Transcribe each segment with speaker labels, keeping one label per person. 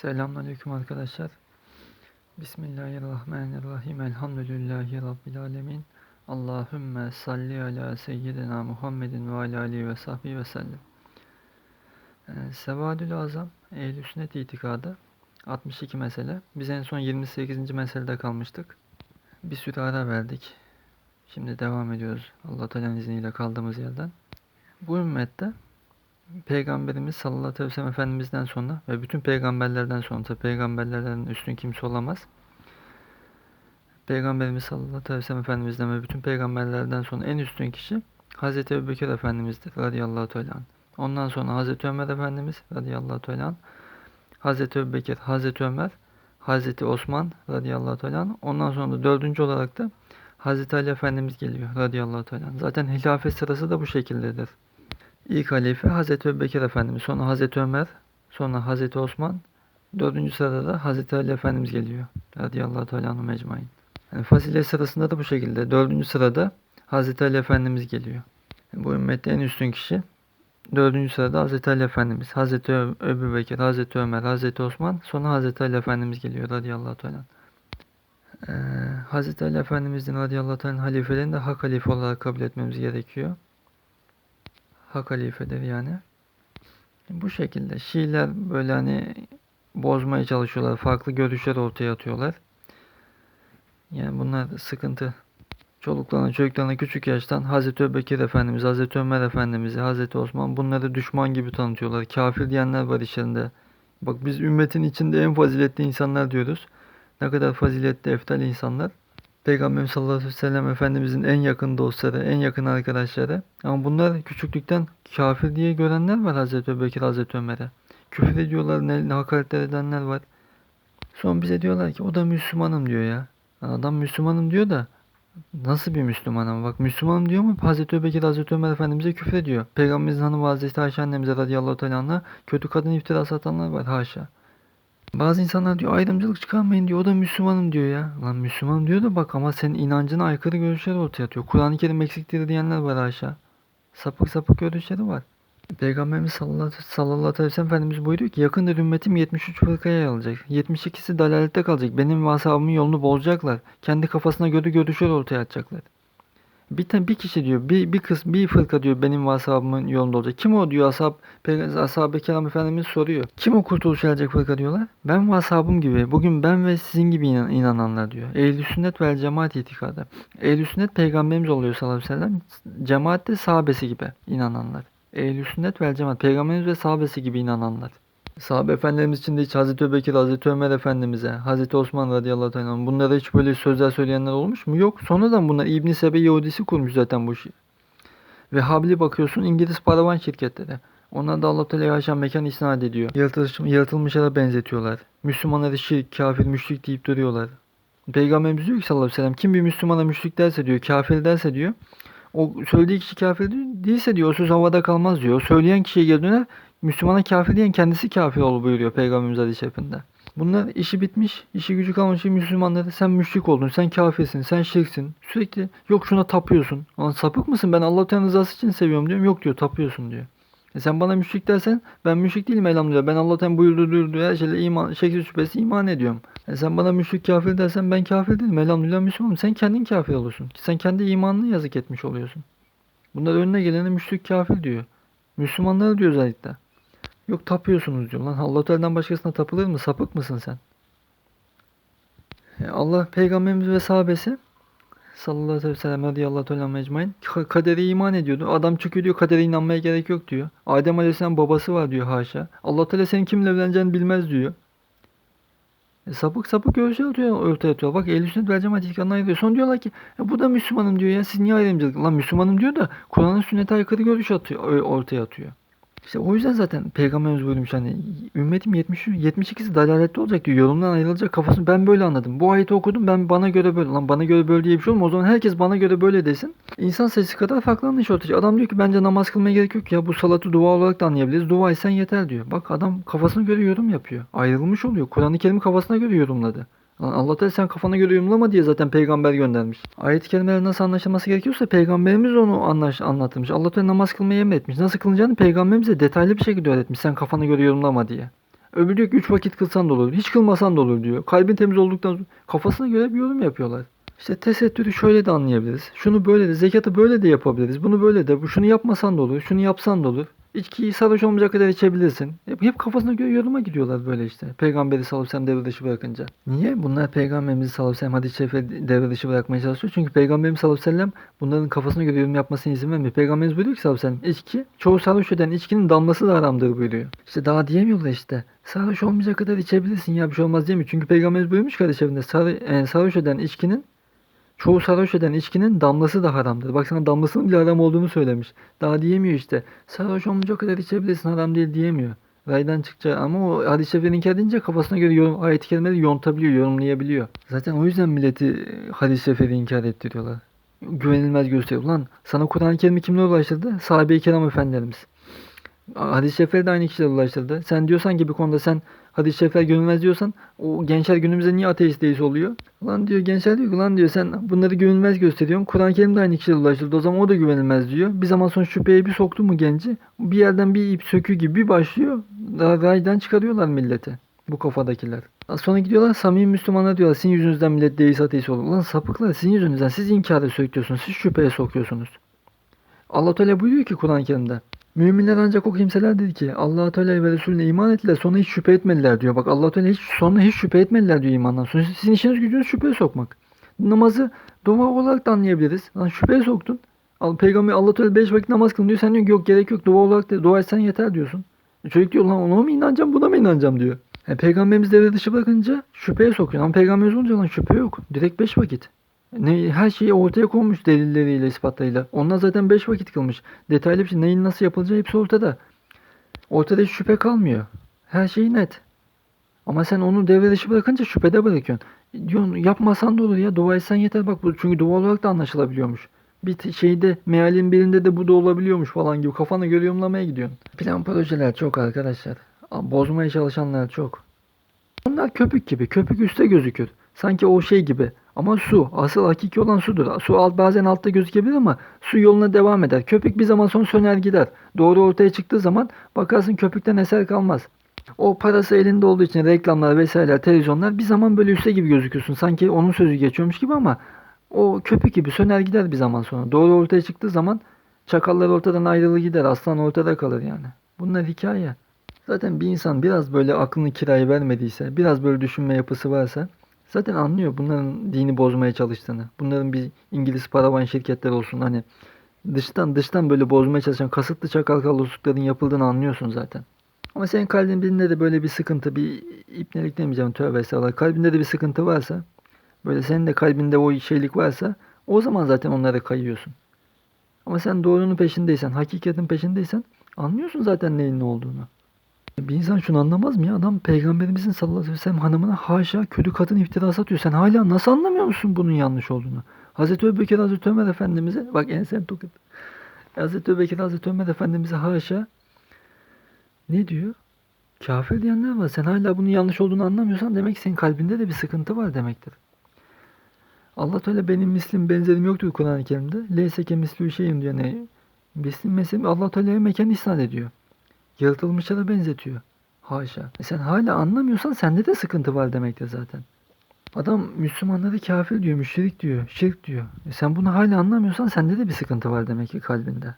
Speaker 1: Selamünaleyküm arkadaşlar. Bismillahirrahmanirrahim. Elhamdülillahi Rabbil alemin. Allahümme salli ala seyyidina Muhammedin ve ala alihi ve sahbihi ve sellem. Ee, Sevadül Azam, Ehl-i Sünnet itikadı 62 mesele. Biz en son 28. meselede kalmıştık. Bir süre ara verdik. Şimdi devam ediyoruz. Allah Teala'nın izniyle kaldığımız yerden. Bu ümmette Peygamberimiz sallallahu aleyhi ve sellem Efendimiz'den sonra ve bütün peygamberlerden sonra peygamberlerden üstün kimse olamaz. Peygamberimiz sallallahu aleyhi ve sellem Efendimiz'den ve bütün peygamberlerden sonra en üstün kişi Hazreti Ebubekir Efendimiz'dir radıyallahu teala. Ondan sonra Hazreti Ömer Efendimiz radıyallahu teala. Hazreti Ebubekir, Hazreti Ömer, Hazreti Osman radıyallahu teala. Ondan sonra da dördüncü olarak da Hazreti Ali Efendimiz geliyor radıyallahu teala. Zaten hilafet sırası da bu şekildedir. İlk halife Hazreti Ebubekir Efendimiz, sonra Hazreti Ömer, sonra Hazreti Osman, dördüncü sırada da Hazreti Ali Efendimiz geliyor. Radıyallahu teala anhum ecmain. Yani fazilet sırasında da bu şekilde. Dördüncü sırada Hazreti Ali Efendimiz geliyor. Yani bu ümmette en üstün kişi. Dördüncü sırada Hazreti Ali Efendimiz, Hazreti Ö- Ebubekir, Hazreti Ömer, Hazreti Osman, sonra Hazreti Ali Efendimiz geliyor radıyallahu teala. Ee, Hazreti Ali Efendimizin radıyallahu teala halifelerini de hak halife olarak kabul etmemiz gerekiyor hak halifedir yani. Bu şekilde Şiiler böyle hani bozmaya çalışıyorlar. Farklı görüşler ortaya atıyorlar. Yani bunlar sıkıntı. Çoluklarına çocuklarına küçük yaştan Hazreti Ebubekir Efendimiz, Hazreti Ömer Efendimiz'i, Hazreti Osman bunları düşman gibi tanıtıyorlar. Kafir diyenler var içlerinde. Bak biz ümmetin içinde en faziletli insanlar diyoruz. Ne kadar faziletli, eftal insanlar. Peygamberimiz sallallahu aleyhi ve sellem Efendimizin en yakın dostları, en yakın arkadaşları. Ama bunlar küçüklükten kafir diye görenler var Hazreti Ebubekir, Hazreti Ömer'e. Küfür ediyorlar, hakaretler edenler var. Son bize diyorlar ki o da Müslümanım diyor ya. Adam Müslümanım diyor da nasıl bir Müslümanım? Bak Müslümanım diyor mu Hazreti Ebubekir, Hazreti Ömer Efendimiz'e küfür ediyor. Peygamberimizin hanımı Hazreti Ayşe annemize radıyallahu teala kötü kadın iftirası atanlar var haşa. Bazı insanlar diyor ayrımcılık çıkarmayın diyor. O da Müslümanım diyor ya. Lan Müslümanım diyor da bak ama senin inancına aykırı görüşler ortaya atıyor. Kur'an-ı Kerim eksiktir diyenler var aşağı. Sapık sapık görüşleri var. Peygamberimiz sallallahu, aleyhi ve sellem Efendimiz buyuruyor ki yakında ümmetim 73 fırkaya ayrılacak. 72'si dalalette kalacak. Benim ve yolunu bozacaklar. Kendi kafasına göre görüşler ortaya atacaklar. Bir tane bir kişi diyor, bir bir kız, bir fırka diyor benim ve ashabımın yolunda olacak. Kim o diyor ashab, ashab-ı efendimiz soruyor. Kim o kurtuluş erecek fırka diyorlar. Ben ve ashabım gibi, bugün ben ve sizin gibi inan- inananlar diyor. Ehl-i sünnet vel cemaat itikadı. Ehl-i sünnet peygamberimiz oluyor sallallahu aleyhi ve sellem. Cemaat de sahabesi gibi inananlar. Ehl-i sünnet vel cemaat peygamberimiz ve sahabesi gibi inananlar. Sahabe efendimiz için de hiç Hazreti Ebubekir, Hazreti Ömer Efendimiz'e, Hazreti Osman radıyallahu anh bunlara hiç böyle sözler söyleyenler olmuş mu? Yok. Sonradan bunlar İbn Sebe Yahudisi kurmuş zaten bu işi. Vehhabili bakıyorsun İngiliz paravan şirketleri. Onlar da Allah Teala yaşam mekan isnat ediyor. Yaratılmış, yaratılmışlara benzetiyorlar. Müslümanları şirk, kafir, müşrik deyip duruyorlar. Peygamberimiz diyor ki sallallahu aleyhi ve sellem kim bir Müslümana müşrik derse diyor, kafir derse diyor. O söylediği kişi kafir değilse diyor o söz havada kalmaz diyor. O söyleyen kişiye geri döner Müslümana kafir diyen kendisi kafir ol buyuruyor Peygamberimiz hadis-i şerifinde. Bunlar işi bitmiş, işi gücü kalmış Müslümanları sen müşrik oldun, sen kafirsin, sen şirksin. Sürekli yok şuna tapıyorsun. Lan sapık mısın? Ben Allah Teala rızası için seviyorum diyorum. Yok diyor tapıyorsun diyor. E sen bana müşrik dersen ben müşrik değilim elhamdülillah. Ben Allah Teala buyurduğu duyurduğu her şeyle iman, şekil şüphesi iman ediyorum. E sen bana müşrik kafir dersen ben kafir değilim elhamdülillah Müslümanım. Sen kendin kafir olursun. Sen kendi imanını yazık etmiş oluyorsun. Bunlar önüne gelene müşrik kafir diyor. Müslümanlara diyor özellikle. Yok tapıyorsunuz diyor. Lan Allah Teala'dan başkasına tapılır mı? Sapık mısın sen? E, Allah peygamberimiz ve sahabesi sallallahu aleyhi ve sellem radıyallahu teala mecmain ka- kadere iman ediyordu. Adam çıkıyor diyor kadere inanmaya gerek yok diyor. Adem aleyhisselam babası var diyor haşa. Allah Teala senin kimle evleneceğini bilmez diyor. E, sapık sapık görüşler atıyor, ortaya atıyor. Bak ehl sünnet vel cemaat ilkanına ayırıyor. Sonra diyorlar ki e, bu da Müslümanım diyor ya siz niye ayrımcılık? Lan Müslümanım diyor da Kur'an'ın sünnete aykırı görüş atıyor, ortaya atıyor. İşte o yüzden zaten peygamberimiz buyurmuş hani ümmetim 70 72'si dalalette olacak diyor. Yolumdan ayrılacak kafasını ben böyle anladım. Bu ayeti okudum ben bana göre böyle. Lan bana göre böyle diye bir şey olmaz. O zaman herkes bana göre böyle desin. İnsan sayısı kadar farklı anlayış ortaya. Adam diyor ki bence namaz kılmaya gerek yok ya. Bu salatı dua olarak da anlayabiliriz. Dua etsen yeter diyor. Bak adam kafasına göre yorum yapıyor. Ayrılmış oluyor. Kur'an-ı Kerim'i kafasına göre yorumladı. Lan Allah Teala sen kafana göre yorumlama diye zaten peygamber göndermiş. Ayet-i kerimeler nasıl anlaşılması gerekiyorsa peygamberimiz onu anlaş, anlatmış. Allah Teala namaz kılmayı emretmiş. Nasıl kılınacağını peygamberimize detaylı bir şekilde öğretmiş. Sen kafana göre yorumlama diye. Öbürü diyor ki 3 vakit kılsan da olur. Hiç kılmasan da olur diyor. Kalbin temiz olduktan sonra kafasına göre bir yorum yapıyorlar. İşte tesettürü şöyle de anlayabiliriz. Şunu böyle de, zekatı böyle de yapabiliriz. Bunu böyle de, bu şunu yapmasan da olur, şunu yapsan da olur. İçkiyi sarhoş olmayacak kadar içebilirsin. Hep, hep kafasına göre yoruma gidiyorlar böyle işte. Peygamberi sallallahu aleyhi ve sellem devre dışı bırakınca. Niye? Bunlar peygamberimizi sallallahu aleyhi ve sellem şerife devre dışı bırakmaya çalışıyor. Çünkü peygamberimiz sallallahu aleyhi ve sellem bunların kafasına göre yorum yapmasına izin vermiyor. Peygamberimiz buyuruyor ki sallallahu aleyhi ve sellem içki çoğu sarhoş eden içkinin damlası da haramdır buyuruyor. İşte daha diyemiyorlar işte. Sarhoş olmayacak kadar içebilirsin ya bir şey olmaz diyemiyor. Çünkü peygamberimiz buyurmuş sar, e, sarhoş eden içkinin Çoğu sarhoş eden içkinin damlası da haramdır. Bak sana damlasının bile haram olduğunu söylemiş. Daha diyemiyor işte. Sarhoş olmayacak kadar içebilirsin haram değil diyemiyor. Raydan çıkacak ama o hadis-i şerifleri inkar edince kafasına göre yorum, ayet-i kerimeleri yontabiliyor, yorumlayabiliyor. Zaten o yüzden milleti e, hadis-i şerifleri inkar ettiriyorlar. Güvenilmez gösteriyor. Lan sana Kur'an-ı Kerim'i kimler ulaştırdı? Sahabe-i kiram efendilerimiz. Hadis-i şerifleri de aynı kişiler ulaştırdı. Sen diyorsan ki bir konuda sen hadis-i şerifler görünmez diyorsan o gençler günümüzde niye ateist deist oluyor? Ulan diyor gençler diyor lan diyor sen bunları güvenilmez gösteriyorsun. Kur'an-ı Kerim de aynı kişiler ulaştırdı. O zaman o da güvenilmez diyor. Bir zaman sonra şüpheye bir soktu mu genci bir yerden bir ip sökü gibi bir başlıyor. Raydan çıkarıyorlar milleti. Bu kafadakiler. Sonra gidiyorlar samimi Müslümanlar diyorlar sizin yüzünüzden millet deist ateist olur. Ulan sapıklar sizin yüzünüzden siz inkara söküyorsunuz. Siz şüpheye sokuyorsunuz. Allah Teala buyuruyor ki Kur'an-ı Kerim'de. Müminler ancak o kimselerdir ki Allah Teala ve Resulüne iman ettiler sonra hiç şüphe etmediler diyor. Bak Allah Teala hiç sonra hiç şüphe etmediler diyor imandan. Sonra sizin işiniz gücünüz şüpheye sokmak. Namazı dua olarak da anlayabiliriz. Lan şüpheye soktun. Al, Peygamber Allah Teala 5 vakit namaz kılın diyor. Sen diyorsun yok gerek yok dua olarak da dua etsen yeter diyorsun. E çocuk diyor lan ona mı inanacağım buna mı inanacağım diyor. E, peygamberimiz devre dışı bırakınca şüpheye sokuyor. Ama peygamberimiz olunca lan şüphe yok. Direkt 5 vakit. Ne, her şeyi ortaya konmuş delilleriyle, ispatlarıyla. Onlar zaten 5 vakit kılmış. Detaylı bir şey neyin nasıl yapılacağı hepsi ortada. Ortada hiç şüphe kalmıyor. Her şey net. Ama sen onu devre dışı bırakınca şüphede bırakıyorsun. Diyorsun yapmasan da olur ya dua etsen yeter bak bu çünkü dua olarak da anlaşılabiliyormuş. Bir şeyde mealin birinde de bu da olabiliyormuş falan gibi kafana göre yorumlamaya gidiyorsun. Plan projeler çok arkadaşlar. Bozmaya çalışanlar çok. Onlar köpük gibi. Köpük üstte gözükür. Sanki o şey gibi. Ama su. Asıl hakiki olan sudur. Su alt, bazen altta gözükebilir ama su yoluna devam eder. Köpük bir zaman sonra söner gider. Doğru ortaya çıktığı zaman bakarsın köpükten eser kalmaz. O parası elinde olduğu için reklamlar vesaireler, televizyonlar bir zaman böyle üstte gibi gözüküyorsun. Sanki onun sözü geçiyormuş gibi ama o köpük gibi söner gider bir zaman sonra. Doğru ortaya çıktığı zaman çakallar ortadan ayrılır gider. Aslan ortada kalır yani. Bunlar hikaye. Zaten bir insan biraz böyle aklını kiraya vermediyse, biraz böyle düşünme yapısı varsa zaten anlıyor bunların dini bozmaya çalıştığını. Bunların bir İngiliz paravan şirketler olsun hani dıştan dıştan böyle bozmaya çalışan kasıtlı çakal kalloslukların yapıldığını anlıyorsun zaten. Ama senin kalbinde de böyle bir sıkıntı, bir ipnelik demeyeceğim tövbe estağfurullah. Kalbinde de bir sıkıntı varsa, böyle senin de kalbinde o şeylik varsa o zaman zaten onlara kayıyorsun. Ama sen doğrunun peşindeysen, hakikatin peşindeysen anlıyorsun zaten neyin ne olduğunu. Bir insan şunu anlamaz mı ya? Adam peygamberimizin sallallahu aleyhi ve sellem hanımına haşa kötü kadın iftirası atıyor. Sen hala nasıl anlamıyor musun bunun yanlış olduğunu? Hazreti Ebubekir Hazreti Ömer Efendimiz'e bak ensen tokat. Hazreti Ebubekir Hazreti Ömer Efendimiz'e haşa ne diyor? Kafir diyenler var. Sen hala bunun yanlış olduğunu anlamıyorsan demek ki senin kalbinde de bir sıkıntı var demektir. Allah Teala benim mislim benzerim yoktur Kur'an-ı Kerim'de. Leyse ke mislü şeyim diyor. Yani mislim mesela Allah Teala'ya mekan isnat ediyor. Yaratılmışlara benzetiyor. Haşa. E sen hala anlamıyorsan sende de sıkıntı var demektir zaten. Adam Müslümanları kafir diyor, müşrik diyor, şirk diyor. E sen bunu hala anlamıyorsan sende de bir sıkıntı var demek ki kalbinde.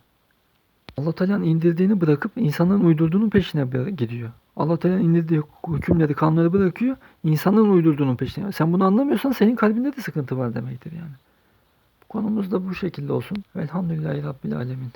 Speaker 1: Allah Teala'nın indirdiğini bırakıp insanların uydurduğunun peşine gidiyor. Allah Teala'nın indirdiği hükümleri, kanunları bırakıyor, insanların uydurduğunun peşine. Sen bunu anlamıyorsan senin kalbinde de sıkıntı var demektir yani. Konumuz da bu şekilde olsun. Velhamdülillahi Rabbil Alemin.